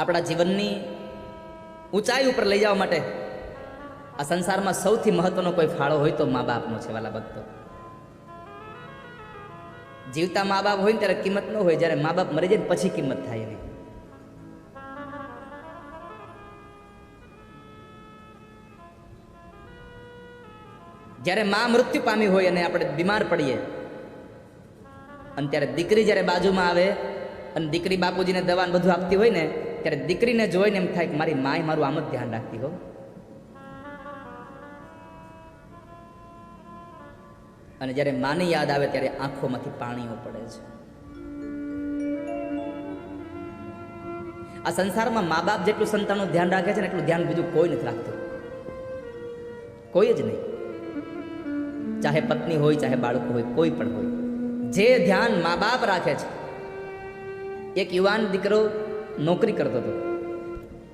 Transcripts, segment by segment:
આપણા જીવનની ઊંચાઈ ઉપર લઈ જવા માટે આ સંસારમાં સૌથી મહત્વનો કોઈ ફાળો હોય તો મા બાપનો છે વાલા ભક્તો. જીવતા મા બાપ હોય ને ત્યારે કિંમત ન હોય, જ્યારે મા બાપ મરી જાય ને પછી કિંમત થાય એની જ્યારે મા મૃત્યુ પામી હોય અને આપણે બીમાર પડીએ, અને ત્યારે દીકરી જ્યારે બાજુમાં આવે, અને દીકરી બાપુજીને દવા ને બધું આપતી હોય ને ત્યારે દીકરીને જોઈને એમ થાય કે મારી માય મારું આમ જ ધ્યાન રાખતી હો. અને જ્યારે માને યાદ આવે ત્યારે આંખોમાંથી પાણીઓ પડે છે. આ સંસારમાં મા બાપ જેટલું સંતાનનું ધ્યાન રાખે છે ને એટલું ધ્યાન બીજું કોઈ નથી રાખતું. કોઈ જ નહીં. ચાહે પત્ની હોય, ચાહે બાળકો હોય, કોઈ પણ હોય. જે ધ્યાન મા બાપ રાખે છે. એક યુવાન દીકરો નોકરી કરતો હતો.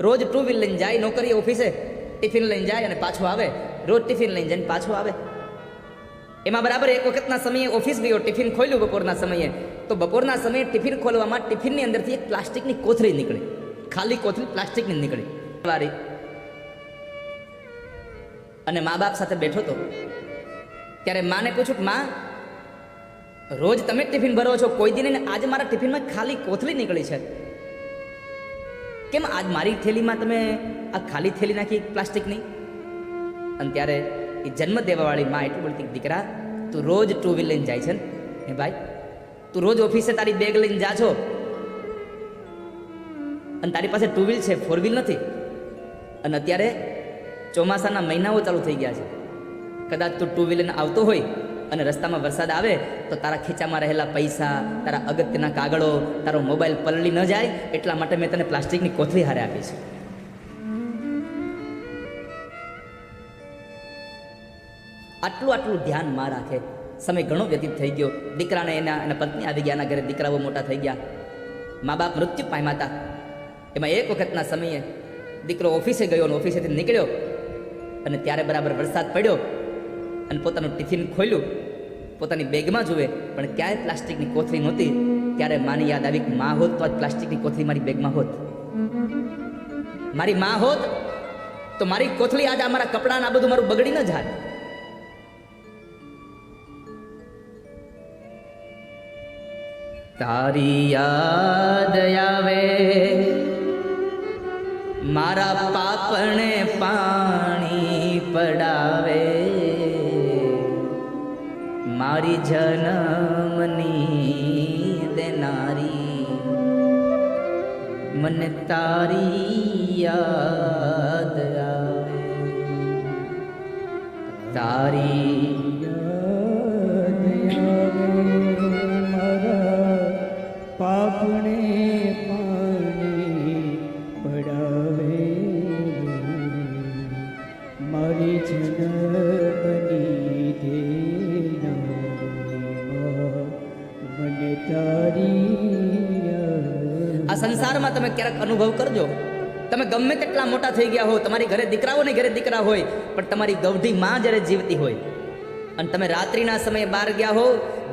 રોજ ટુ વ્હીલ લઈને જાય નોકરી ઓફિસે ટિફિન લઈને જાય અને પાછો આવે. રોજ ટિફિન લઈને જઈને પાછો આવે. એમાં બરાબર એક વખતના સમયે ઓફિસ ગયો ટિફિન ખોલ્યું બપોરના સમયે. તો બપોરના સમયે ટિફિન ખોલવામાં ટિફિનની અંદરથી એક પ્લાસ્ટિકની કોથળી નીકળી. ખાલી કોથળી પ્લાસ્ટિકની નીકળી. વારી અને મા બાપ સાથે બેઠો તો ત્યારે માને પૂછ્યું કે, માં, રોજ તમે ટિફિન ભરો છો? કોઈ દિન આજે મારા ટિફિનમાં ખાલી કોથળી નીકળી છે. કેમ આજ મારી થેલીમાં તમે આ ખાલી થેલી નાખી પ્લાસ્ટિકની અને ત્યારે એ જન્મ દેવાવાળી માં એટલું બોલતી દીકરા, તું રોજ ટુ વ્હીલ લઈને જાય છે ને? ભાઈ, તું રોજ ઓફિસે તારી બેગ લઈને જા છો. અને તારી પાસે ટુ વ્હીલ છે ફોર વ્હીલ નથી. અને અત્યારે ચોમાસાના મહિનાઓ ચાલુ થઈ ગયા છે. કદાચ તું ટુ વ્હીલને આવતો હોય અને રસ્તામાં વરસાદ આવે, તો તારા ખીચામાં રહેલા પૈસા, તારા અગત્યના કાગળો, તારો મોબાઈલ પલળી ન જાય, એટલા માટે મેં તને પ્લાસ્ટિકની કોથળી હારે આપી છે. આટલું આટલું ધ્યાનમાં રાખે. સમય ઘણો વ્યતીત થઈ ગયો. દીકરાને એના એના પત્ની આવી ગયા, એના ઘરે દીકરાઓ મોટા થઈ ગયા. મા બાપ મૃત્યુ પામ્યા હતા. એમાં એક વખતના સમયે દીકરો ઓફિસે ગયો અને ઓફિસેથી નીકળ્યો. અને ત્યારે બરાબર વરસાદ પડ્યો અને પોતાનું ટિફિન ખોલ્યું. પોતાની બેગમાં જુએ, પણ ક્યાંય પ્લાસ્ટિકની કોથળી નહોતી, ત્યારે માની યાદ આવી માં હોત તો આજ પ્લાસ્ટિકની કોથળી મારી બેગમાં હોત. મારી માં હોત તો મારી કોથળી આજે અમારા કપડાને, આ બધું મારું બગડી ન જાય. તારી યાદ આવે, મારા પાપણે પાણી પડાવે. મારી જન્મની દેનારી મને તારી યાદ આવે. તારી સંસારમાં તમે ક્યારેક અનુભવ કરજો. તમે ગમે તેટલા મોટા થઈ ગયા હો, તમારી ઘરે દીકરાઓ ને ઘરે દીકરા હોય, પણ તમારી ગૌઢી માં જ્યારે જીવતી હોય, અને તમે રાત્રિના સમયે બહાર ગયા હો,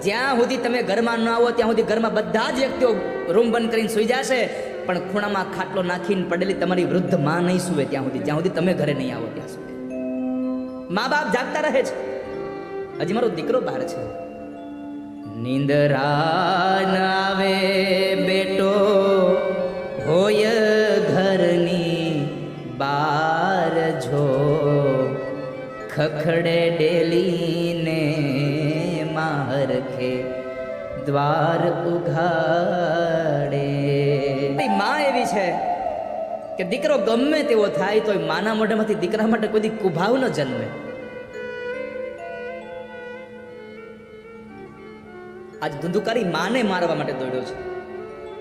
જ્યાં સુધી તમે ઘરમાં ન આવો, ત્યાં સુધી ઘરમાં બધા જ વ્યક્તિઓ રૂમ બંધ કરીને સૂઈ જશે, પણ ખૂણામાં ખાટલો નાખીને પડેલી તમારી વૃદ્ધમાં નહીં સુવે ત્યાં સુધી, જ્યાં સુધી તમે ઘરે નહીં આવો ત્યાં સુધી. મા બાપ જાગતા રહે છે. હજી મારો દીકરો બહાર છે. નિંદરા આવે ખખડે ડેલીને મારખે દ્વાર ઉઘાડે. માં એવી છે કે દીકરો ગમે તેવો થાય તો માના મોઢામાંથી દીકરા માટે કોઈ કુભાવ ન જન્મે. આજ ધુંધુકારી માને મારવા માટે દોડ્યો છે.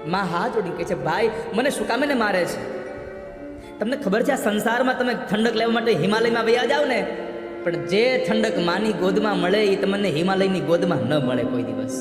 માં હાથ જોડી કે છે, ભાઈ, મને શું કામે મારે છે. તમને ખબર છે આ સંસારમાં તમે ઠંડક લેવા માટે હિમાલયમાં વૈયા જાવ ને? પણ જે ઠંડક માની ગોદમાં મળે એ તમને હિમાલયની ગોદમાં ન મળે કોઈ દિવસ.